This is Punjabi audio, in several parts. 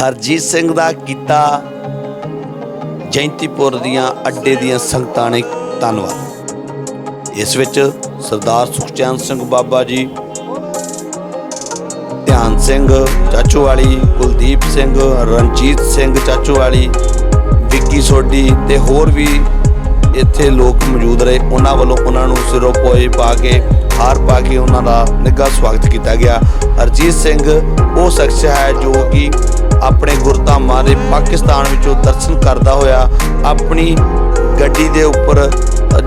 ਹਰਜੀਤ ਸਿੰਘ ਦਾ ਕੀਤਾ ਜੈਂਤੀਪੁਰ ਦੀਆਂ ਅੱਡੇ ਦੀਆਂ ਸੰਗਤਾਂ ਨੇ ਧੰਨਵਾਦ। ਇਸ ਵਿੱਚ ਸਰਦਾਰ ਸੁਖਚੈਨ ਸਿੰਘ ਬਾਬਾ ਜੀ, ਧਿਆਨ ਸਿੰਘ ਚਾਚੂ ਵਾਲੀ ਕੁਲਦੀਪ ਸਿੰਘ, ਰਣਜੀਤ ਸਿੰਘ ਚਾਚੂ ਵਾਲੀ ਵਿੱਕੀ ਸੋਢੀ ਤੇ ਹੋਰ ਵੀ ਇੱਥੇ ਲੋਕ ਮੌਜੂਦ ਰਹੇ। ਉਹਨਾਂ ਵੱਲੋਂ ਉਹਨਾਂ ਨੂੰ ਸਿਰੋਂ ਪੋਏ ਪਾ ਕੇ, ਹਾਰ ਪਾ ਕੇ ਉਹਨਾਂ ਦਾ ਨਿੱਘਾ ਸਵਾਗਤ ਕੀਤਾ ਗਿਆ। ਹਰਜੀਤ ਸਿੰਘ ਉਹ ਸ਼ਖਸ ਹੈ ਜੋ ਕਿ ਆਪਣੇ ਗੁਰਧਾਮਾਂ ਦੇ ਪਾਕਿਸਤਾਨ ਵਿੱਚੋਂ ਦਰਸ਼ਨ ਕਰਦਾ ਹੋਇਆ ਆਪਣੀ ਗੱਡੀ ਦੇ ਉੱਪਰ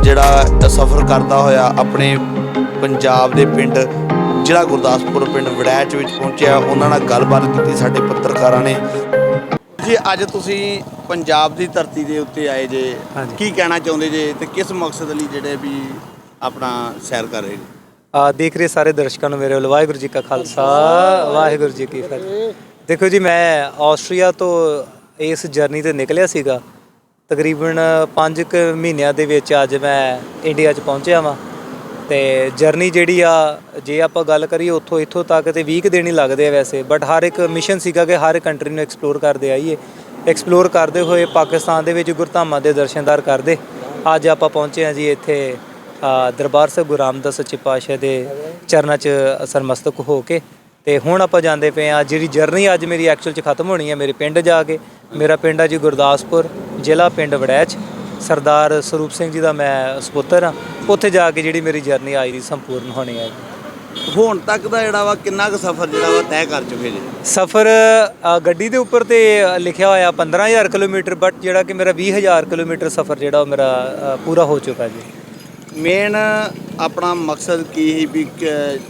ਜਿਹੜਾ ਸਫ਼ਰ ਕਰਦਾ ਹੋਇਆ ਆਪਣੇ ਪੰਜਾਬ ਦੇ ਪਿੰਡ ਜ਼ਿਲ੍ਹਾ ਗੁਰਦਾਸਪੁਰ ਪਿੰਡ ਵੜੈਚ ਵਿੱਚ ਪਹੁੰਚਿਆ। ਉਹਨਾਂ ਨਾਲ ਗੱਲਬਾਤ ਕੀਤੀ ਸਾਡੇ ਪੱਤਰਕਾਰਾਂ ਨੇ। ਜੀ ਅੱਜ ਤੁਸੀਂ ਪੰਜਾਬ ਦੀ ਧਰਤੀ ਦੇ ਉੱਤੇ ਆਏ ਜੇ। ਕੀ ਕਹਿਣਾ ਚਾਹੁੰਦੇ ਜੇ ਤੇ ਕਿਸ ਮਕਸਦ ਲਈ ਜਿਹੜੇ ਵੀ ਆਪਣਾ ਸੈਰ ਕਰ ਰਹੇ ਨੇ? ਆ ਦੇਖ ਰਹੇ ਸਾਰੇ ਦਰਸ਼ਕਾਂ ਨੂੰ ਮੇਰੇ ਵੱਲੋਂ ਵਾਹਿਗੁਰੂ ਜੀ ਕਾ ਖਾਲਸਾ ਵਾਹਿਗੁਰੂ ਜੀ ਕੀ ਫਤਿਹ। ਦੇਖੋ ਜੀ, ਮੈਂ ਆਸਟਰੀਆ ਤੋਂ ਇਸ ਜਰਨੀ ਤੇ ਨਿਕਲਿਆ ਸੀਗਾ। ਤਕਰੀਬਨ 5 ਕੁ ਮਹੀਨਿਆਂ ਦੇ ਵਿੱਚ ਅੱਜ ਮੈਂ ਇੰਡੀਆ 'ਚ ਪਹੁੰਚਿਆ ਵਾਂ। ਤੇ ਜਰਨੀ ਜਿਹੜੀ ਆ, ਜੇ ਆਪਾਂ ਗੱਲ ਕਰੀਏ ਉੱਥੋਂ, ਇੱਥੋਂ ਤੱਕ ਤੇ 20 ਕੁ ਦਿਨ ਹੀ ਲੱਗਦੇ ਆ ਵੈਸੇ। ਬਟ ਹਰ ਇੱਕ ਮਿਸ਼ਨ ਸੀਗਾ ਕਿ ਹਰ ਕੰਟਰੀ ਨੂੰ ਐਕਸਪਲੋਰ ਕਰਦੇ ਆਈਏ। ਐਕਸਪਲੋਰ ਕਰਦੇ ਹੋਏ ਪਾਕਿਸਤਾਨ ਦੇ ਵਿੱਚ ਗੁਰਧਾਮਾਂ ਦੇ ਦਰਸ਼ਨਦਾਰ ਕਰਦੇ। ਅੱਜ ਆਪਾਂ ਪਹੁੰਚੇ ਆ ਜੀ ਇੱਥੇ ਦਰਬਾਰ ਸਾਹਿਬ ਗੁਰੂ ਰਾਮਦਾਸ ਸੱਚੇ ਪਾਤਸ਼ਾਹ ਦੇ ਚਰਨਾਂ 'ਚ ਸਰਮਸਤਕ ਹੋ ਕੇ। ਤੇ ਹੁਣ ਆਪਾਂ ਜਾਂਦੇ ਪਏ ਆ ਜਿਹੜੀ ਜਰਨੀ ਅੱਜ ਮੇਰੀ ਐਕਚੁਅਲ 'ਚ ਖਤਮ ਹੋਣੀ ਹੈ ਮੇਰੇ ਪਿੰਡ ਜਾ ਕੇ ਮੇਰਾ ਪਿੰਡ ਆ ਜੀ ਗੁਰਦਾਸਪੁਰ ਜ਼ਿਲ੍ਹਾ ਪਿੰਡ ਵੜੈਚ। ਸਰਦਾਰ ਸਰੂਪ ਸਿੰਘ ਜੀ ਦਾ ਮੈਂ ਸਪੁੱਤਰ ਆ ਉੱਥੇ ਜਾ ਕੇ ਜਿਹੜੀ ਮੇਰੀ ਜਰਨੀ ਆਈ ਦੀ ਸੰਪੂਰਨ ਹੋਣੀ ਹੈ ਜੀ। ਹੁਣ ਤੱਕ ਦਾ ਜਿਹੜਾ ਵਾ ਕਿੰਨਾ ਕੁ ਸਫ਼ਰ ਜਿਹੜਾ ਵਾ ਤੈਅ ਕਰ ਚੁੱਕੇ ਜੇ? ਸਫ਼ਰ ਗੱਡੀ ਦੇ ਉੱਪਰ ਤੇ ਲਿਖਿਆ ਹੋਇਆ 15000 ਕਿਲੋਮੀਟਰ ਬਟ ਜਿਹੜਾ ਕਿ ਮੇਰਾ 20000 ਕਿਲੋਮੀਟਰ ਸਫ਼ਰ ਜਿਹੜਾ ਉਹ ਮੇਰਾ ਪੂਰਾ ਹੋ ਚੁੱਕਾ ਜੀ। ਮੇਨ ਆਪਣਾ ਮਕਸਦ ਕੀ ਸੀ ਵੀ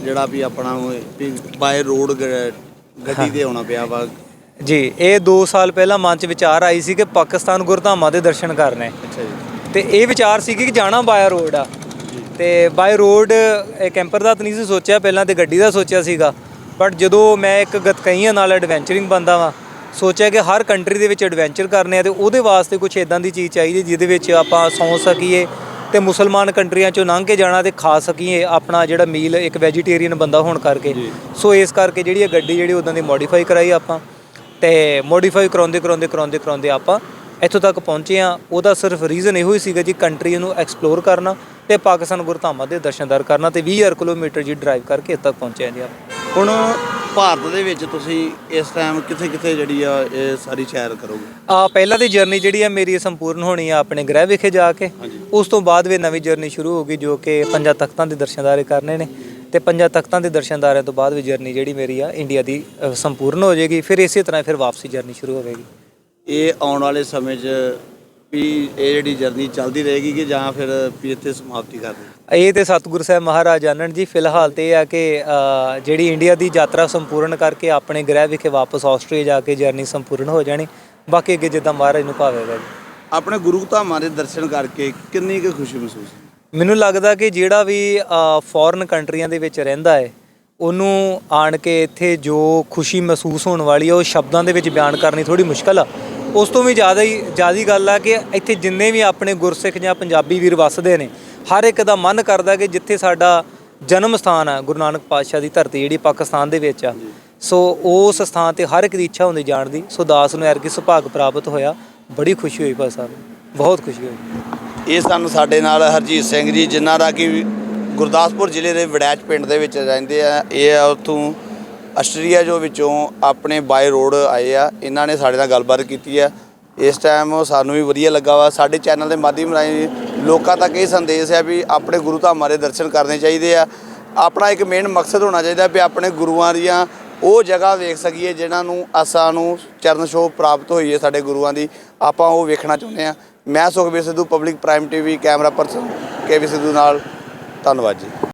ਜਿਹੜਾ ਵੀ ਆਪਣਾ ਵੀ ਬਾਏ ਰੋਡ ਗੱਡੀ ਤੇ ਆਉਣਾ ਪਿਆ ਵਾ। ਜੀ ਇਹ 2 ਸਾਲ ਪਹਿਲਾਂ ਮਨ ਚ ਵਿਚਾਰ ਆਈ ਸੀ ਕਿ ਪਾਕਿਸਤਾਨ ਗੁਰਧਾਮਾਂ ਦੇ ਦਰਸ਼ਨ ਕਰਨੇ। ਅੱਛਾ ਜੀ। ਤੇ ਇਹ ਵਿਚਾਰ ਸੀ ਕਿ ਜਾਣਾ ਬਾਇਆ ਰੋਡ ਆ। ਤੇ ਬਾਈ ਰੋਡ ਇਹ ਕੈਂਪਰ ਦਾ ਤਾਂ ਨਹੀਂ ਸੀ ਸੋਚਿਆ ਪਹਿਲਾਂ ਤੇ ਗੱਡੀ ਦਾ ਸੋਚਿਆ ਸੀਗਾ। ਬਟ ਜਦੋਂ ਮੈਂ ਇੱਕ ਗਤਕਈਆਂ ਨਾਲ ਐਡਵੈਂਚਰਿੰਗ ਬੰਦਾ ਵਾਂ ਸੋਚਿਆ ਕਿ ਹਰ ਕੰਟਰੀ ਦੇ ਵਿੱਚ ਐਡਵੈਂਚਰ ਕਰਨੇ ਆ ਤੇ ਉਹਦੇ ਵਾਸਤੇ ਕੁਝ ਇਦਾਂ ਦੀ ਚੀਜ਼ ਚਾਹੀਦੀ ਜਿਹਦੇ ਵਿੱਚ ਆਪਾਂ ਸੌਂ ਸਕੀਏ ਤੇ ਮੁਸਲਮਾਨ ਕੰਟਰੀਆਂ ਚੋਂ ਲੰਘ ਕੇ ਜਾਣਾ ਤੇ ਖਾ ਸਕੀਏ ਆਪਣਾ ਜਿਹੜਾ ਮੀਲ ਇੱਕ ਵੈਜੀਟੇਰੀਅਨ ਬੰਦਾ ਹੋਣ ਕਰਕੇ। ਸੋ ਇਸ ਕਰਕੇ ਜਿਹੜੀ ਇਹ ਗੱਡੀ ਜਿਹੜੀ ਉਦਾਂ ਦੀ ਮੋਡੀਫਾਈ ਕਰਾਈ ਆਪਾਂ ਤੇ ਮੋਡੀਫਾਈ ਕਰਾਉਂਦੇ ਕਰਾਉਂਦੇ ਕਰਾਉਂਦੇ ਕਰਾਉਂਦੇ ਆਪਾਂ ਇੱਥੋਂ ਤੱਕ ਪਹੁੰਚੇ ਆ ਉਹਦਾ ਸਿਰਫ ਰੀਜ਼ਨ ਇਹੋ ਹੀ ਸੀਗਾ ਜੀ ਕੰਟਰੀ ਨੂੰ ਐਕਸਪਲੋਰ ਕਰਨਾ। ਤੇ ਪਾਕਿਸਤਾਨ ਗੁਰਧਾਮਾਂ ਦੇ ਦਰਸ਼ਨਦਾਰ ਕਰਨਾ ਤੇ 20000 ਕਿਲੋਮੀਟਰ ਜੀ ਡਰਾਈਵ ਕਰਕੇ ਇੱਥੇ ਤੱਕ ਪਹੁੰਚੇ ਆ ਜੀ ਆਪਾਂ ਹੁਣ ਭਾਰਤ ਦੇ ਵਿੱਚ ਤੁਸੀਂ ਇਸ ਟਾਈਮ ਕਿੱਥੇ ਕਿੱਥੇ ਜਿਹੜੀ ਆ ਇਹ ਸਾਰੀ ਸੈਰ ਕਰੋਗੇ? ਆ ਪਹਿਲਾਂ ਦੀ ਜਰਨੀ ਜਿਹੜੀ ਆ ਮੇਰੀ ਸੰਪੂਰਨ ਹੋਣੀ ਆ ਆਪਣੇ ਗ੍ਰਹਿ ਵਿਖੇ ਜਾ ਕੇ। ਉਸ ਤੋਂ ਬਾਅਦ ਵੀ ਨਵੀਂ ਜਰਨੀ ਸ਼ੁਰੂ ਹੋ ਗਈ ਜੋ ਕਿ ਪੰਜਾਂ ਤਖਤਾਂ ਦੇ ਦਰਸ਼ਨਦਾਰੇ ਕਰਨੇ ਨੇ। ਤੇ ਪੰਜਾਂ ਤਖਤਾਂ ਦੇ ਦਰਸ਼ਨਦਾਰਿਆਂ ਤੋਂ ਬਾਅਦ ਵੀ ਜਰਨੀ ਜਿਹੜੀ ਮੇਰੀ ਆ ਇੰਡੀਆ ਦੀ ਸੰਪੂਰਨ ਹੋ ਜਾਏਗੀ। ਫਿਰ ਇਸੇ ਤਰ੍ਹਾਂ ਫਿਰ ਵਾਪਸੀ ਜਰਨੀ ਸ਼ੁਰੂ ਹੋਵੇਗੀ। ਇਹ ਆਉਣ ਵਾਲੇ ਸਮੇਂ 'ਚ ਵੀ ਇਹ ਜਿਹੜੀ ਜਰਨੀ ਚੱਲਦੀ ਰਹੇਗੀ ਕਿ ਜਾਂ ਫਿਰ ਵੀ ਇੱਥੇ ਸਮਾਪਤੀ ਕਰ ਦੇ ਇਹ ਤੇ ਸਤਿਗੁਰੂ ਸਾਹਿਬ ਮਹਾਰਾਜ ਜਾਣਨ ਜੀ ਫਿਲਹਾਲ ਤੇ ਇਹ ਆ ਕਿ ਜਿਹੜੀ ਇੰਡੀਆ ਦੀ ਯਾਤਰਾ ਸੰਪੂਰਨ ਕਰਕੇ ਆਪਣੇ ਗ੍ਰਹਿ ਵਿਖੇ ਵਾਪਸ ਆਸਟਰੀਆ ਜਾ ਕੇ ਜਰਨੀ ਸੰਪੂਰਨ ਹੋ ਜਾਣੀ। ਬਾਕੀ ਅੱਗੇ ਜਿੱਦਾਂ ਮਹਾਰਾਜ ਨੂੰ ਭਾਵੇਗਾ ਜੀ ਆਪਣੇ ਗੁਰੂ ਧਾਮਾਂ ਦੇ ਦਰਸ਼ਨ ਕਰਕੇ ਕਿੰਨੀ ਕੁ ਖੁਸ਼ੀ ਮਹਿਸੂਸ? ਮੈਨੂੰ ਲੱਗਦਾ ਕਿ ਜਿਹੜਾ ਵੀ ਫੋਰਨ ਕੰਟਰੀਆਂ ਦੇ ਵਿੱਚ ਰਹਿੰਦਾ ਹੈ ਉਹਨੂੰ ਆਣ ਕੇ ਇੱਥੇ ਜੋ ਖੁਸ਼ੀ ਮਹਿਸੂਸ ਹੋਣ ਵਾਲੀ ਹੈ ਉਹ ਸ਼ਬਦਾਂ ਦੇ ਵਿੱਚ ਬਿਆਨ ਕਰਨੀ ਥੋੜੀ ਮੁਸ਼ਕਲ ਆ। ਉਸ ਤੋਂ ਵੀ ਜ਼ਿਆਦਾ ਹੀ ਜ਼ਿਆਦੀ ਗੱਲ ਆ ਕਿ ਇੱਥੇ ਜਿੰਨੇ ਵੀ ਆਪਣੇ ਗੁਰਸਿੱਖ ਜਾਂ ਪੰਜਾਬੀ ਵੀਰ ਵੱਸਦੇ ਨੇ, ਹਰ ਇੱਕ ਦਾ ਮਨ ਕਰਦਾ ਕਿ ਜਿੱਥੇ ਸਾਡਾ ਜਨਮ ਸਥਾਨ ਆ, ਗੁਰੂ ਨਾਨਕ ਪਾਤਸ਼ਾਹ ਦੀ ਧਰਤੀ ਜਿਹੜੀ ਪਾਕਿਸਤਾਨ ਦੇ ਵਿੱਚ ਆ। ਸੋ ਉਸ ਸਥਾਨ ਤੇ ਹਰ ਇੱਕ ਦੀ ਇੱਛਾ ਹੁੰਦੀ ਜਾਣ ਦੀ। ਸੋ ਦਾਸ ਨੂੰ ਐਰਗੀ ਸੁਭਾਗ ਪ੍ਰਾਪਤ ਹੋਇਆ। ਬੜੀ ਖੁਸ਼ੀ ਹੋਈ ਭਾਈ ਸਾਹਿਬ। ਬਹੁਤ ਖੁਸ਼ੀ ਹੋਈ। ਇਹ ਸਨ ਸਾਡੇ ਨਾਲ ਹਰਜੀਤ ਸਿੰਘ ਜੀ, ਜਿਨ੍ਹਾਂ ਦਾ ਕਿ ਗੁਰਦਾਸਪੁਰ ਜ਼ਿਲ੍ਹੇ ਦੇ ਵੜੈਚ ਪਿੰਡ ਦੇ ਵਿੱਚ ਰਹਿੰਦੇ ਆ। ਇਹ ਆ ਉੱਥੋਂ ਆਸਟਰੀਆ ਜੋ ਵਿੱਚੋਂ ਆਪਣੇ ਬਾਈ ਰੋਡ ਆਏ ਆ, ਇਹਨਾਂ ਨੇ ਸਾਡੇ ਨਾਲ ਗੱਲਬਾਤ ਕੀਤੀ ਆ। ਇਸ ਟਾਈਮ ਸਾਨੂੰ ਵੀ ਵਧੀਆ ਲੱਗਾ ਵਾ। ਸਾਡੇ ਚੈਨਲ ਦੇ ਮਾਧਿਅਮ ਰਾਹੀਂ ਲੋਕਾਂ ਤੱਕ ਇਹ ਸੰਦੇਸ਼ ਹੈ ਵੀ ਆਪਣੇ ਗੁਰੂ ਧਾਮਾਂ ਦੇ ਦਰਸ਼ਨ ਕਰਨੇ ਚਾਹੀਦੇ ਆ। ਆਪਣਾ ਇੱਕ ਮੇਨ ਮਕਸਦ ਹੋਣਾ ਚਾਹੀਦਾ ਵੀ ਆਪਣੇ ਗੁਰੂਆਂ ਦੀਆਂ ਉਹ ਜਗ੍ਹਾ ਵੇਖ ਸਕੀਏ ਜਿਨ੍ਹਾਂ ਨੂੰ ਅਸਾਂ ਨੂੰ ਚਰਨ ਛੋਹ ਪ੍ਰਾਪਤ ਹੋਈ ਹੈ ਸਾਡੇ ਗੁਰੂਆਂ ਦੀ। ਆਪਾਂ ਉਹ ਵੇਖਣਾ ਚਾਹੁੰਦੇ ਆ। ਮੈਂ Sukhbir Sidhu public prime TV camera person K V Sidhu ਨਾਲ। ਧੰਨਵਾਦ ਜੀ।